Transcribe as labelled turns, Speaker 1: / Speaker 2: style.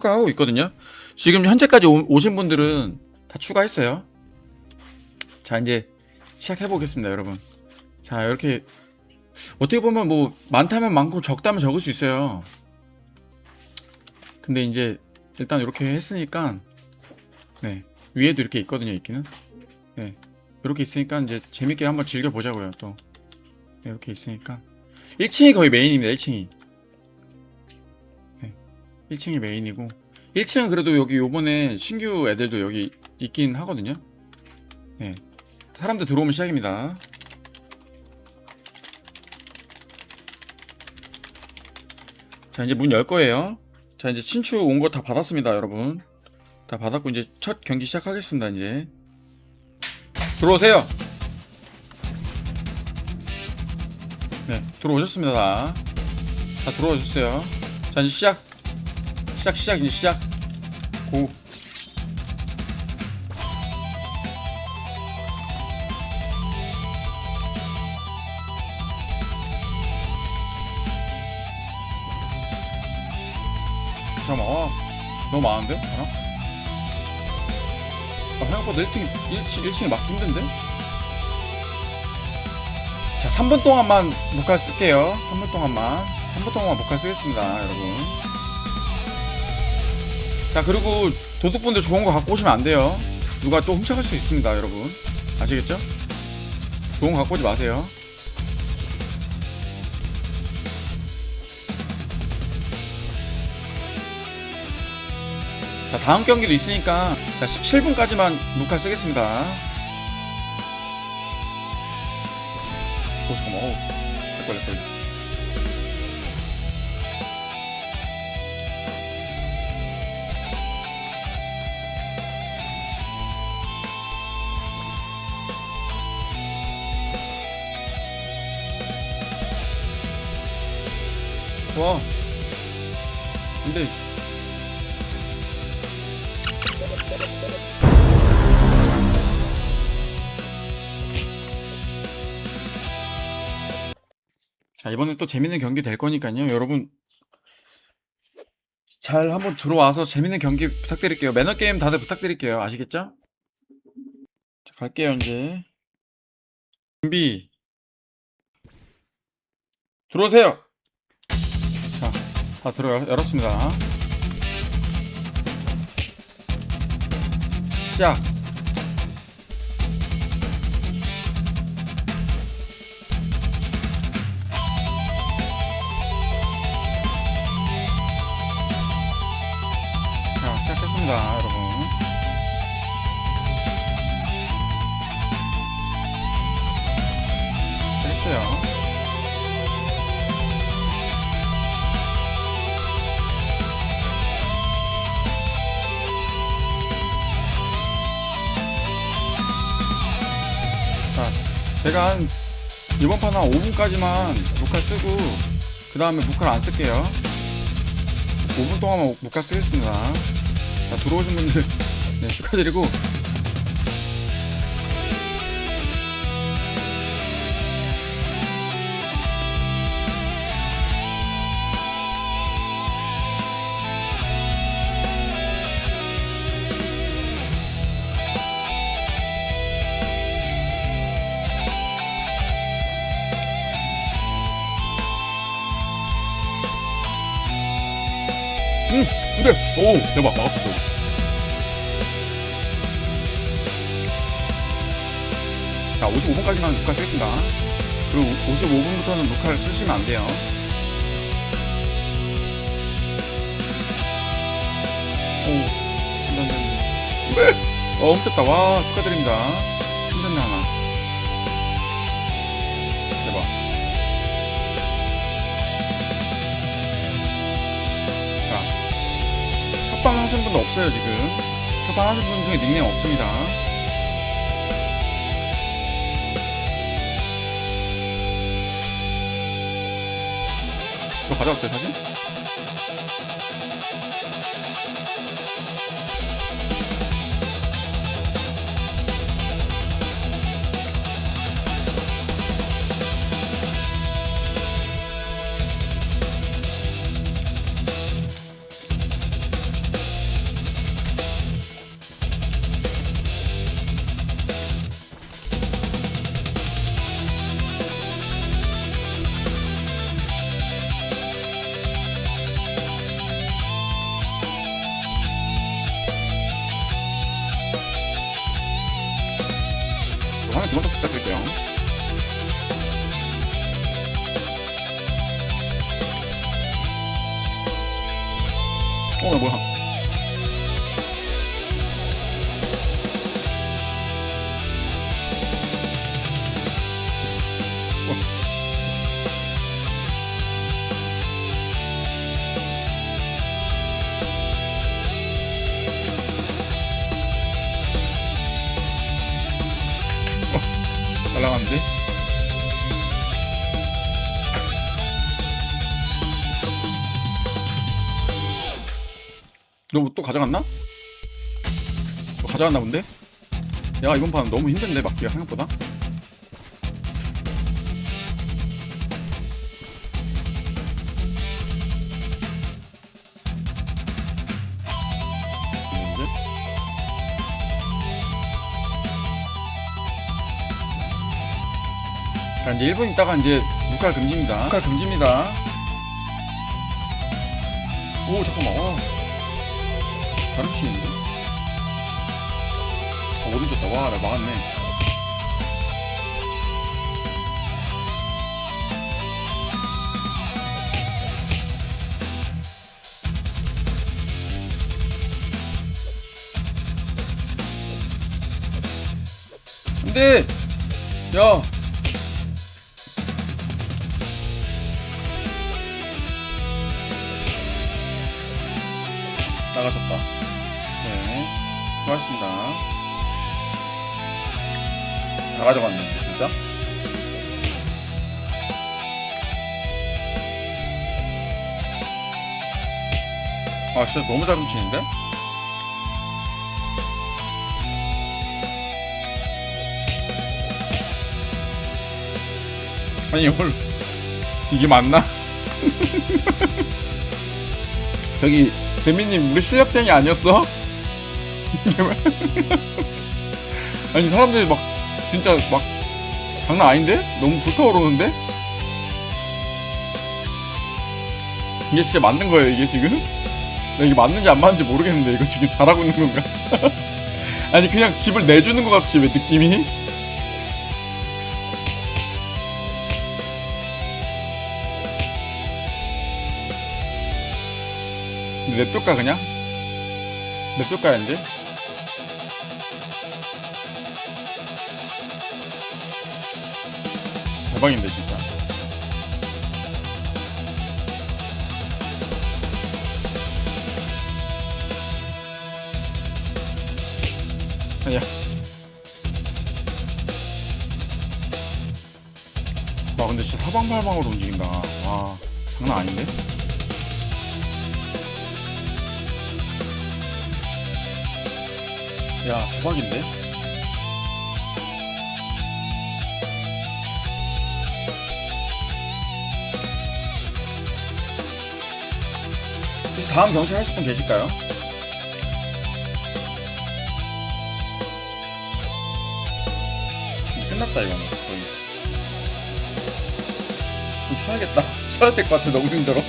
Speaker 1: 추가하고 있거든요. 지금 현재까지 오, 오신 분들은 다 추가했어요. 자 이제 시작해 보겠습니다, 여러분. 자 이렇게 어떻게 보면 뭐 많다면 많고 적다면 적을 수 있어요. 근데 이제 일단 이렇게 했으니까 네 위에도 이렇게 있거든요, 있기는. 네 이렇게 있으니까 이제 재밌게 한번 즐겨 보자고요, 또. 네, 이렇게 있으니까 1층이 거의 메인입니다, 1층이. 1층이 메인이고. 1층은 그래도 여기 요번에 신규 애들도 여기 있긴 하거든요. 네. 사람들 들어오면 시작입니다. 자 이제 문 열 거예요. 자 이제 친추 온 거 다 받았습니다 여러분. 다 받았고 이제 첫 경기 시작하겠습니다 이제. 들어오세요. 네 들어오셨습니다 다, 다 들어오셨어요. 자 이제 시작 시작 시작 이제 시작 고 잠깐만 아, 너무 많은데? 하나? 아, 생각보다 1층이 1층, 1층이 막기 힘든데? 자 3분 동안만 녹화 쓸게요 3분 동안만 3분 동안만 녹화 쓰겠습니다 여러분 자 그리고 도둑분들 좋은 거 갖고 오시면 안 돼요. 누가 또 훔쳐갈 수 있습니다 여러분. 아시겠죠? 좋은 거 갖고 오지 마세요. 자 다음 경기도 있으니까 자 17분까지만 루카 쓰겠습니다. 오 잠깐만. 오 헷갈려 헷갈 려와 근데 자 이번엔 또 재밌는 경기 될 거니까요. 여러분 잘 한번 들어와서 재밌는 경기 부탁드릴게요. 매너 게임 다들 부탁드릴게요. 아시겠죠? 자 갈게요 이제. 준비. 들어오세요. 자 다 들어 열었습니다 시작 자, 시작했습니다, 여러분. 됐어요. 제가 한 이번 판 한 5분까지만 녹화 쓰고 그 다음에 녹화를 안 쓸게요. 5분 동안만 목가 쓰겠습니다. 자, 들어오신 분들 네, 축하드리고 응! 근데 오 대박. 막았어 자 55분까지만 녹화 쓰겠습니다. 그리고 55분부터는 녹화를 쓰시면 안 돼요. 오 왜? 어 훔쳤다. 와 축하드립니다 첫방 하신 분도 없어요 지금 첫방 하신 분 중에 닉네임 없습니다 또 가져왔어요 사진? 어, 뭐야. 너 또 가져갔나? 뭐 가져갔나 본데? 야 이번 판 너무 힘든데 막기가 생각보다 자, 이제 1분 있다가 이제 묵칼 금지입니다. 묵칼 금지입니다. 오, 잠깐만. 와. 잘 훔치는데? 아, 오른쪽 다 와, 나 막았네. 근데, 야, 나가셨다. 네. 수고하셨습니다. 다 가져갔는데, 진짜? 아, 진짜 너무 잘 훔치는데? 아니, 이걸, 이게 맞나? 저기, 재민님 우리 실력쟁이 아니었어? 아니 사람들이 막 진짜 막 장난 아닌데? 너무 불타오르는데? 이게 진짜 맞는 거예요 이게 지금? 나 이게 맞는지 안 맞는지 모르겠는데 이거 지금 잘하고 있는 건가? 아니 그냥 집을 내주는 것 같지 왜 느낌이? 냅둘까 그냥? 냅둘까 이제? 대박인데 진짜 아니야 와 근데 진짜 사방팔방으로 움직인다 와 장난 아닌데? 야 대박인데? 다음 경찰 하실 분 계실까요? 끝났다 이거는. 거의. 좀 쉬어야겠다. 쉬어야 될 것 같아 너무 힘들어